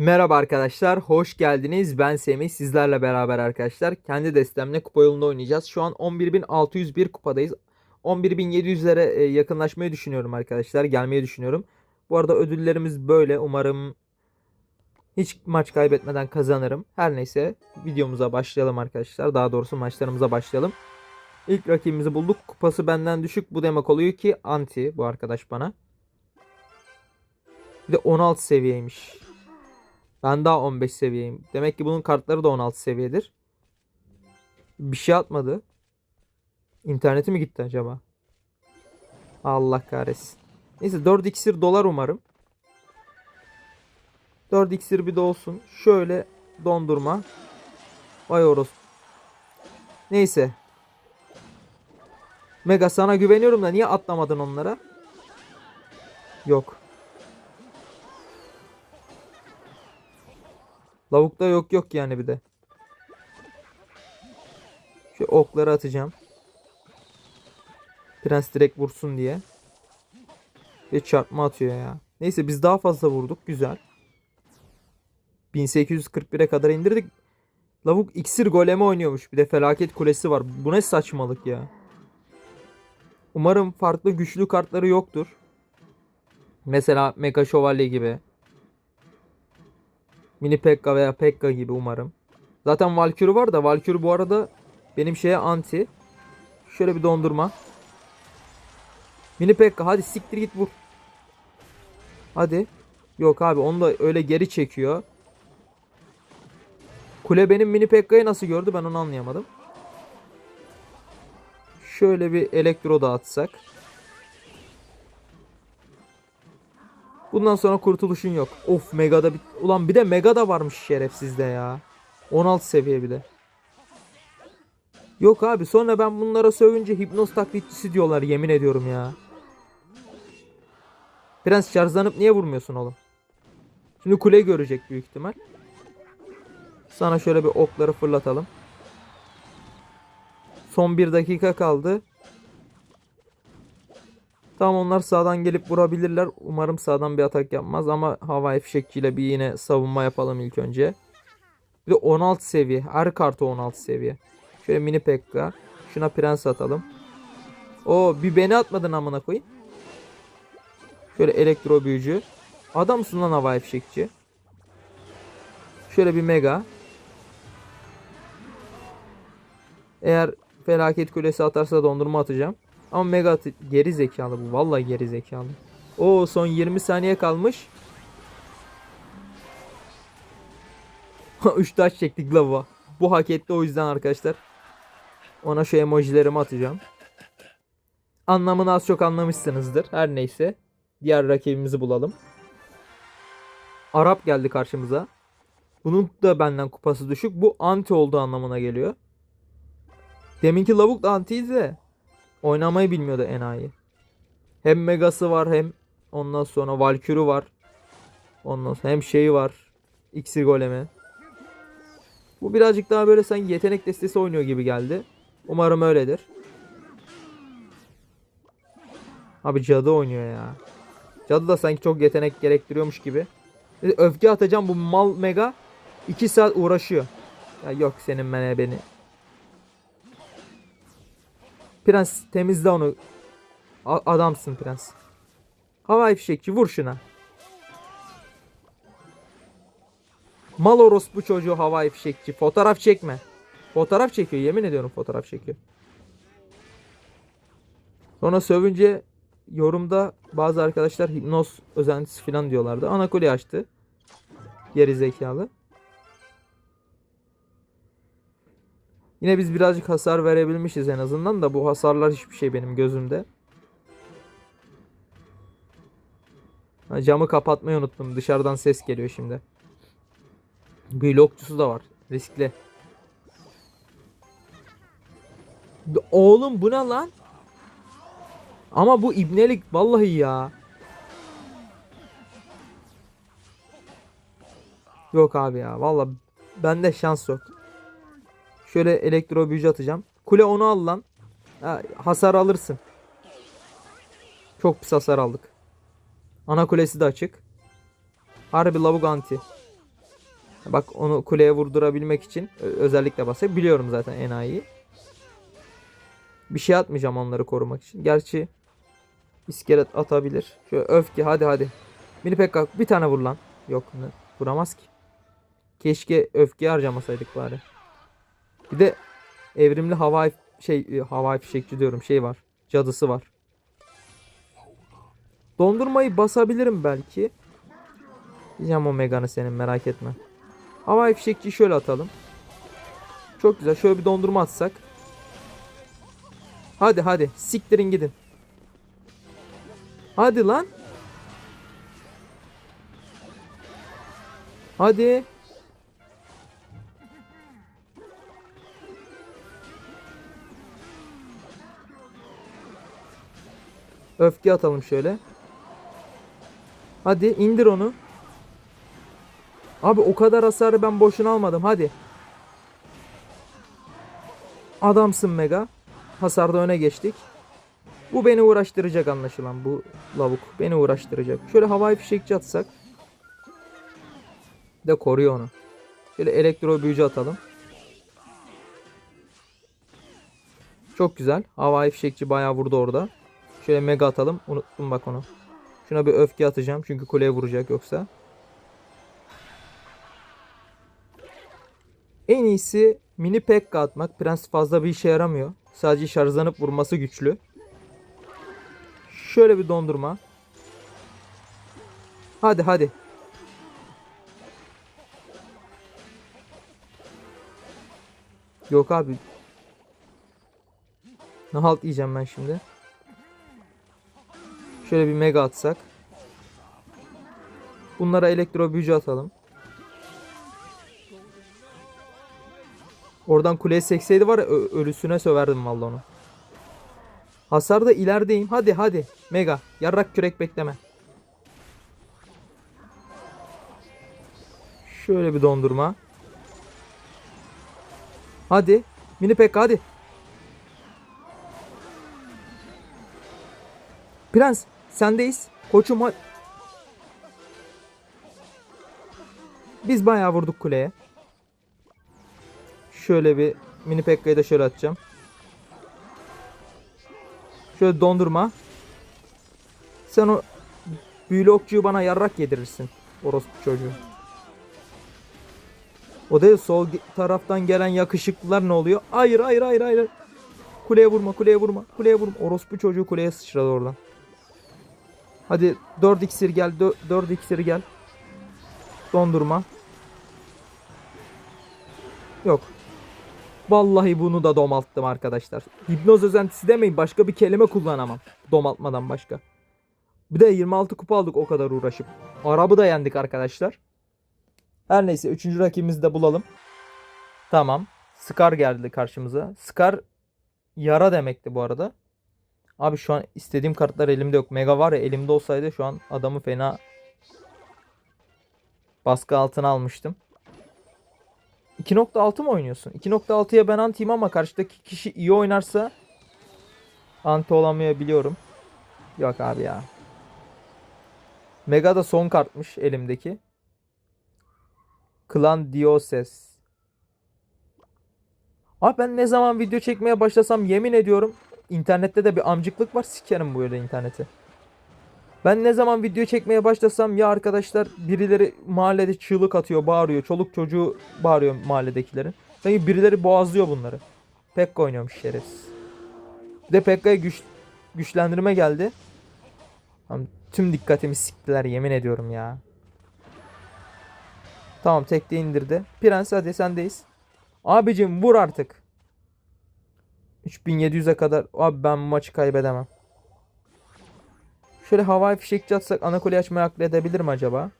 Merhaba arkadaşlar, hoş geldiniz. Ben Semih, sizlerle beraber arkadaşlar kendi destemle kupa yolunda oynayacağız. Şu an 11.601 kupadayız. 11.700'lere e, yakınlaşmayı düşünüyorum arkadaşlar, gelmeyi düşünüyorum. Bu arada ödüllerimiz böyle. Umarım hiç maç kaybetmeden kazanırım. Her neyse videomuza başlayalım arkadaşlar. Daha doğrusu maçlarımıza başlayalım. İlk rakibimizi bulduk. Kupası benden düşük. Bu demek oluyor ki anti bu arkadaş bana. Bir de 16 seviyeymiş. Ben daha 15 seviyeyim. Demek ki bunun kartları da 16 seviyedir. Bir şey atmadı. İnterneti mi gitti acaba? Allah kahretsin. Neyse 4 iksir dolar umarım. 4 iksir bir de olsun. Şöyle dondurma. Vay oros. Neyse. Mega sana güveniyorum da niye atlamadın onlara? Yok. Lavukta yok yok yani bir de. Şu okları atacağım. Prens direkt vursun diye. Ve çarpma atıyor ya. Neyse biz daha fazla vurduk. Güzel. 1841'e kadar indirdik. Lavuk iksir golemi oynuyormuş. Bir de felaket kulesi var. Bu ne saçmalık ya. Umarım farklı güçlü kartları yoktur. Mesela Mega Şövalye gibi. Mini Pekka veya Pekka gibi umarım. Zaten Valkyrie var da Valkyrie bu arada benim şeye anti. Şöyle bir dondurma. Mini Pekka hadi siktir git vur. Hadi. Yok abi onu da öyle geri çekiyor. Kule benim Mini Pekka'yı nasıl gördü ben onu anlayamadım. Şöyle bir elektro dağıtsak. Bundan sonra kurtuluşun yok. Of Mega'da bir... Ulan bir de Mega'da varmış şerefsizde ya. 16 seviye bir de. Yok abi sonra ben bunlara sövünce hipnoz taklitçisi diyorlar yemin ediyorum ya. Prens şarjlanıp niye vurmuyorsun oğlum? Şimdi kuleyi görecek büyük ihtimal. Sana şöyle bir okları fırlatalım. Son bir dakika kaldı. Tamam onlar sağdan gelip vurabilirler. Umarım sağdan bir atak yapmaz ama havai fişekçiyle bir yine savunma yapalım ilk önce. Bir de 16 seviye. Her kartı 16 seviye. Şöyle mini pekka. Şuna prens atalım. O bir beni atmadın amına koyayım. Şöyle elektro büyücü. Adamsın lan havai fişekçi. Şöyle bir mega. Eğer felaket kulesi atarsa dondurma atacağım. Ama mega atı geri zekalı bu. Vallahi geri zekalı. O son 20 saniye kalmış. 3 taş çektik lava. Bu hak etti o yüzden arkadaşlar. Ona şu emojilerimi atacağım. Anlamını az çok anlamışsınızdır. Her neyse. Diğer rakibimizi bulalım. Arap geldi karşımıza. Bunun da benden kupası düşük. Bu anti olduğu anlamına geliyor. Deminki lavuk da antiydi. Oynamayı bilmiyordu enayi. Hem Megası var hem ondan sonra Valkyrie var. Ondan sonra hem şeyi var. İksir golemi. Bu birazcık daha böyle sanki yetenek destesi oynuyor gibi geldi. Umarım öyledir. Abi cadı oynuyor ya. Cadı da sanki çok yetenek gerektiriyormuş gibi. Öfke atacağım bu mal mega 2 saat uğraşıyor. Ya yok senin mene beni. Prens temizle onu. A- adamsın prens. Havai fişekçi vur şuna. Mal orospu çocuğu havai fişekçi. Fotoğraf çekme. Fotoğraf çekiyor yemin ediyorum fotoğraf çekiyor. Sonra sövünce yorumda bazı arkadaşlar hipnoz özentisi falan diyorlardı. Anakoli açtı. Geri zekalı. Yine biz birazcık hasar verebilmişiz en azından da bu hasarlar hiçbir şey benim gözümde. Ha, camı kapatmayı unuttum. Dışarıdan ses geliyor şimdi. Bir lokçusu da var. Riskli. Oğlum bu ne lan? Ama bu ibnelik vallahi ya. Yok abi ya. Vallahi bende şans yok. Şöyle elektro büyücü atacağım. Kule onu al lan. Ha, hasar alırsın. Çok pis hasar aldık. Ana kulesi de açık. Harbi lavuk anti. Bak onu kuleye vurdurabilmek için özellikle basayım. Biliyorum zaten enayiyi. Bir şey atmayacağım onları korumak için. Gerçi iskelet atabilir. Şöyle öfke hadi hadi. Mini pekka bir tane vur lan. Yok vuramaz ki. Keşke öfke harcamasaydık bari. Bir de evrimli havai şey e, havai fişekçi diyorum şey var. Cadısı var. Dondurmayı basabilirim belki. Diyeceğim o Megan'ı senin merak etme. Havai fişekçiyi şöyle atalım. Çok güzel. Şöyle bir dondurma atsak. Hadi hadi. Siktirin gidin. Hadi lan. Hadi. Öfke atalım şöyle. Hadi indir onu. Abi o kadar hasarı ben boşuna almadım. Hadi. Adamsın Mega. Hasarda öne geçtik. Bu beni uğraştıracak anlaşılan bu lavuk. Beni uğraştıracak. Şöyle havai fişekçi atsak. De koruyor onu. Şöyle elektro büyücü atalım. Çok güzel. Havai fişekçi bayağı vurdu orada. Şöyle mega atalım. Unuttum bak onu. Şuna bir öfke atacağım. Çünkü kuleye vuracak yoksa. En iyisi mini pekka atmak. Prens fazla bir işe yaramıyor. Sadece şarjlanıp vurması güçlü. Şöyle bir dondurma. Hadi hadi. Yok abi. Ne halt yiyeceğim ben şimdi. Şöyle bir mega atsak. Bunlara elektro büyücü atalım. Oradan kuleye sekseydi var ya ölüsüne söverdim vallahi onu. Hasarda ilerideyim. Hadi hadi. Mega. Yarrak kürek bekleme. Şöyle bir dondurma. Hadi. Mini pek hadi. Prens sendeyiz. Koçum hadi. Biz bayağı vurduk kuleye. Şöyle bir mini pekkayı da şöyle atacağım. Şöyle dondurma. Sen o büyülü okçuyu bana yarrak yedirirsin. Orospu çocuğu. O değil sol taraftan gelen yakışıklılar ne oluyor? Hayır hayır hayır hayır. Kuleye vurma kuleye vurma kuleye vurma. Orospu çocuğu kuleye sıçradı oradan. Hadi 4 iksir gel 4 iksir gel. Dondurma. Yok. Vallahi bunu da domalttım arkadaşlar. Hipnoz özentisi demeyin başka bir kelime kullanamam. Domaltmadan başka. Bir de 26 kupa aldık o kadar uğraşıp. Arabı da yendik arkadaşlar. Her neyse 3. rakibimizi de bulalım. Tamam. Scar geldi karşımıza. Scar yara demekti bu arada. Abi şu an istediğim kartlar elimde yok. Mega var ya elimde olsaydı şu an adamı fena baskı altına almıştım. 2.6 mı oynuyorsun? 2.6'ya ben antiyim ama karşıdaki kişi iyi oynarsa anti olamayabiliyorum. Yok abi ya. Mega da son kartmış elimdeki. Klan Dioses. Abi ben ne zaman video çekmeye başlasam yemin ediyorum internette de bir amcıklık var sikerim bu öyle interneti. Ben ne zaman video çekmeye başlasam ya arkadaşlar birileri mahallede çığlık atıyor, bağırıyor. Çoluk çocuğu bağırıyor mahalledekilerin. Sanki birileri boğazlıyor bunları. Pekka oynuyormuş şerefsiz. Bir de Pekka'ya güç, güçlendirme geldi. Lan tüm dikkatimi siktiler yemin ediyorum ya. Tamam tekte indirdi. Prens hadi sendeyiz. Abicim vur artık. 3700'e kadar. Abi ben bu maçı kaybedemem. Şöyle havai fişekçi atsak ana kuleyi açmayı akıl edebilir mi acaba?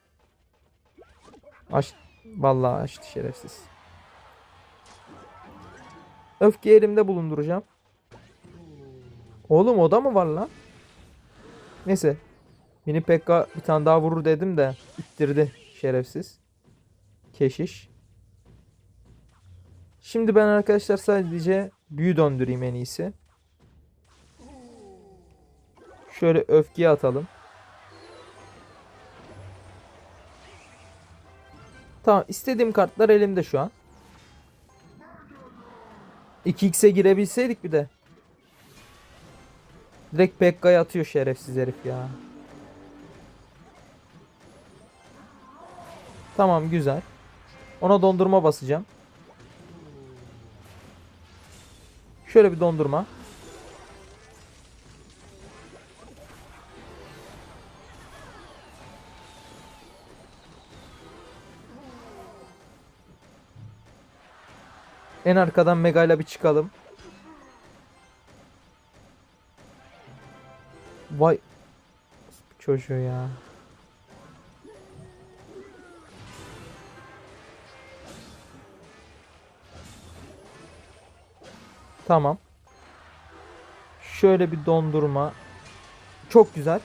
Aç. Vallahi açtı şerefsiz. Öfke elimde bulunduracağım. Oğlum o da mı var lan? Neyse. Mini Pekka bir tane daha vurur dedim de ittirdi şerefsiz. Keşiş. Şimdi ben arkadaşlar sadece büyü döndüreyim en iyisi. Şöyle öfkeyi atalım. Tamam istediğim kartlar elimde şu an. 2x'e girebilseydik bir de. Direkt Pekka'ya atıyor şerefsiz herif ya. Tamam güzel. Ona dondurma basacağım. Şöyle bir dondurma. En arkadan Mega ile bir çıkalım. Vay çocuğu ya. Tamam. Şöyle bir dondurma. Çok güzel.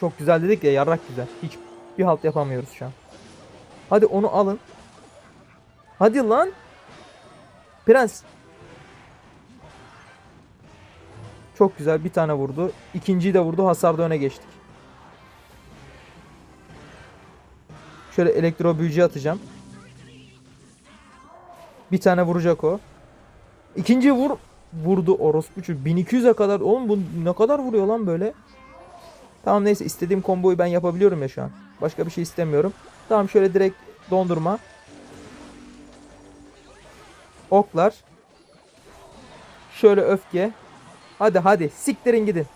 Çok güzel dedik ya yarrak güzel. Hiç bir halt yapamıyoruz şu an. Hadi onu alın. Hadi lan. Prens. Çok güzel bir tane vurdu. İkinciyi de vurdu. Hasarda öne geçtik. Şöyle elektro büyücü atacağım. Bir tane vuracak o. İkinci vur vurdu orospu çocuğu. 1200'e kadar oğlum bu ne kadar vuruyor lan böyle? Tamam neyse istediğim komboyu ben yapabiliyorum ya şu an. Başka bir şey istemiyorum. Tamam şöyle direkt dondurma. Oklar. Şöyle öfke. Hadi hadi siktirin gidin.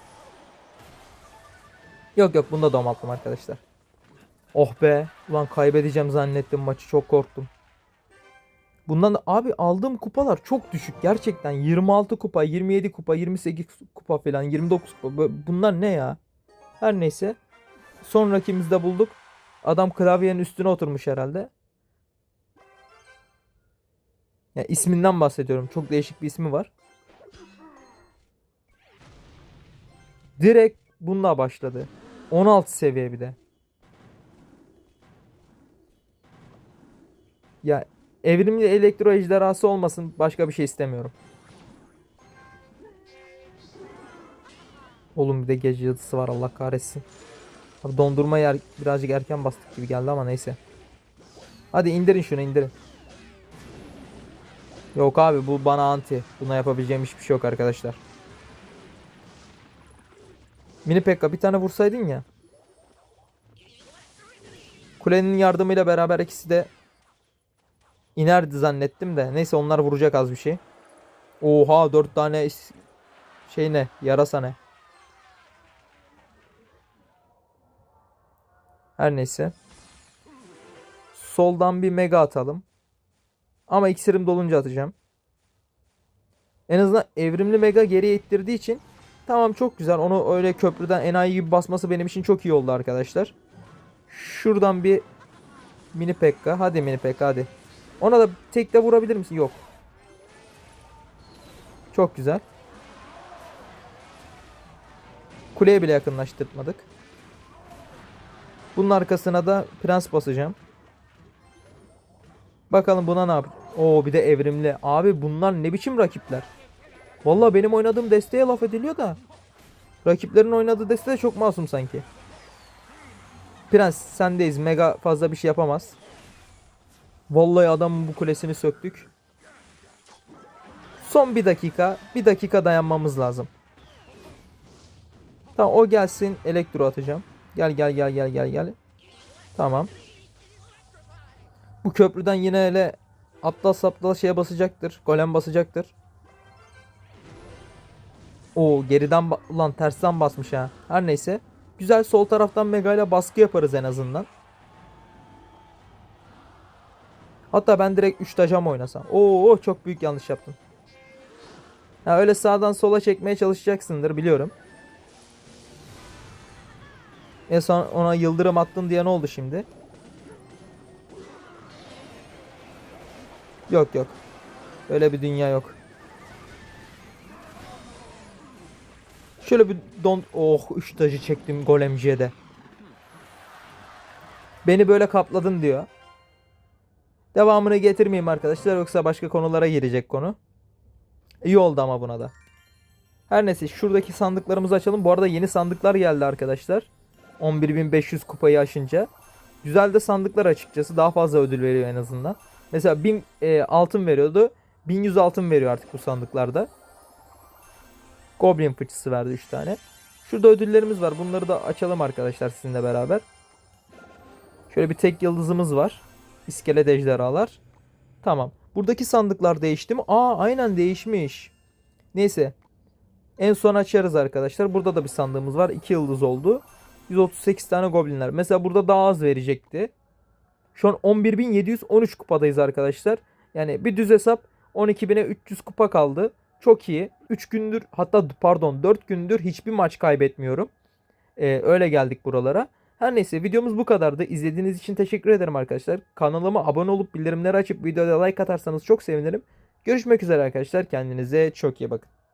Yok yok bunda domalttım arkadaşlar. Oh be. Ulan kaybedeceğim zannettim maçı çok korktum. Bundan da abi aldığım kupalar çok düşük gerçekten. 26 kupa, 27 kupa, 28 kupa falan, 29 kupa. Bunlar ne ya? Her neyse. Sonrakimizde bulduk. Adam klavyenin üstüne oturmuş herhalde. Ya isminden bahsediyorum. Çok değişik bir ismi var. Direkt bununla başladı. 16 seviye bir de. Ya evrimli elektro ejderhası olmasın başka bir şey istemiyorum. Oğlum bir de gece yatısı var Allah kahretsin. Abi dondurma yer birazcık erken bastık gibi geldi ama neyse. Hadi indirin şunu indirin. Yok abi bu bana anti. Buna yapabileceğim hiçbir şey yok arkadaşlar. Mini Pekka bir tane vursaydın ya. Kulenin yardımıyla beraber ikisi de inerdi zannettim de. Neyse onlar vuracak az bir şey. Oha dört tane is- şey ne? Yarasa ne? Her neyse. Soldan bir mega atalım. Ama iksirim dolunca atacağım. En azından evrimli mega geriye ittirdiği için tamam çok güzel. Onu öyle köprüden enayi gibi basması benim için çok iyi oldu arkadaşlar. Şuradan bir mini pekka. Hadi mini pekka hadi. Ona da tekte vurabilir misin? Yok. Çok güzel. Kuleye bile yakınlaştırmadık. Bunun arkasına da prens basacağım. Bakalım buna ne yap? Oo bir de evrimli. Abi bunlar ne biçim rakipler? Vallahi benim oynadığım desteğe laf ediliyor da. Rakiplerin oynadığı deste de çok masum sanki. Prens sendeyiz. Mega fazla bir şey yapamaz. Vallahi adamın bu kulesini söktük. Son bir dakika. Bir dakika dayanmamız lazım. Tamam o gelsin. Elektro atacağım. Gel gel gel gel gel gel. Tamam. Bu köprüden yine hele atlas atlas şeye basacaktır. Golem basacaktır. O geriden ulan tersten basmış ha. Her neyse. Güzel sol taraftan Mega ile baskı yaparız en azından. Hatta ben direkt 3 tajam oynasam. Oo çok büyük yanlış yaptım. Ha öyle sağdan sola çekmeye çalışacaksındır biliyorum. En son ona yıldırım attın diye ne oldu şimdi? Yok yok. Öyle bir dünya yok. Şöyle bir don... Oh 3 tajı çektim golemciye de. Beni böyle kapladın diyor. Devamını getirmeyeyim arkadaşlar yoksa başka konulara girecek konu. İyi oldu ama buna da. Her neyse şuradaki sandıklarımızı açalım. Bu arada yeni sandıklar geldi arkadaşlar. 11.500 kupayı aşınca. Güzel de sandıklar açıkçası. Daha fazla ödül veriyor en azından. Mesela 1000 e, altın veriyordu. 1100 altın veriyor artık bu sandıklarda. Goblin fıçısı verdi 3 tane. Şurada ödüllerimiz var. Bunları da açalım arkadaşlar sizinle beraber. Şöyle bir tek yıldızımız var. İskelet ejderhalar. Tamam. Buradaki sandıklar değişti mi? Aa aynen değişmiş. Neyse. En son açarız arkadaşlar. Burada da bir sandığımız var. 2 yıldız oldu. 138 tane goblinler. Mesela burada daha az verecekti. Şu an 11.713 kupadayız arkadaşlar. Yani bir düz hesap 12.000'e 300 kupa kaldı. Çok iyi. 3 gündür hatta pardon 4 gündür hiçbir maç kaybetmiyorum. Ee, öyle geldik buralara. Her neyse videomuz bu kadardı. İzlediğiniz için teşekkür ederim arkadaşlar. Kanalıma abone olup bildirimleri açıp videoda like atarsanız çok sevinirim. Görüşmek üzere arkadaşlar. Kendinize çok iyi bakın.